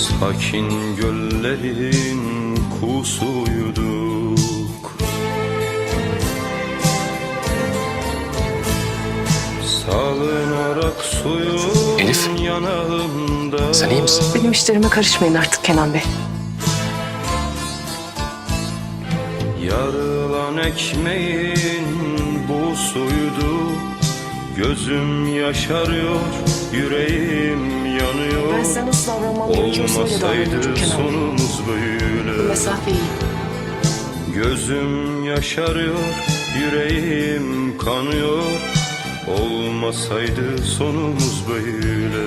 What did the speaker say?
Sakin göllerin kusuyduk Salınarak suyun Elif. yanağında Sen iyi misin? Benim işlerime karışmayın artık Kenan Bey. Yarılan ekmeğin bu suydu Gözüm yaşarıyor, yüreğim yanıyor Olmasaydı sonumuz böyle Mesafe iyi. Gözüm yaşarıyor, yüreğim kanıyor. Olmasaydı sonumuz böyle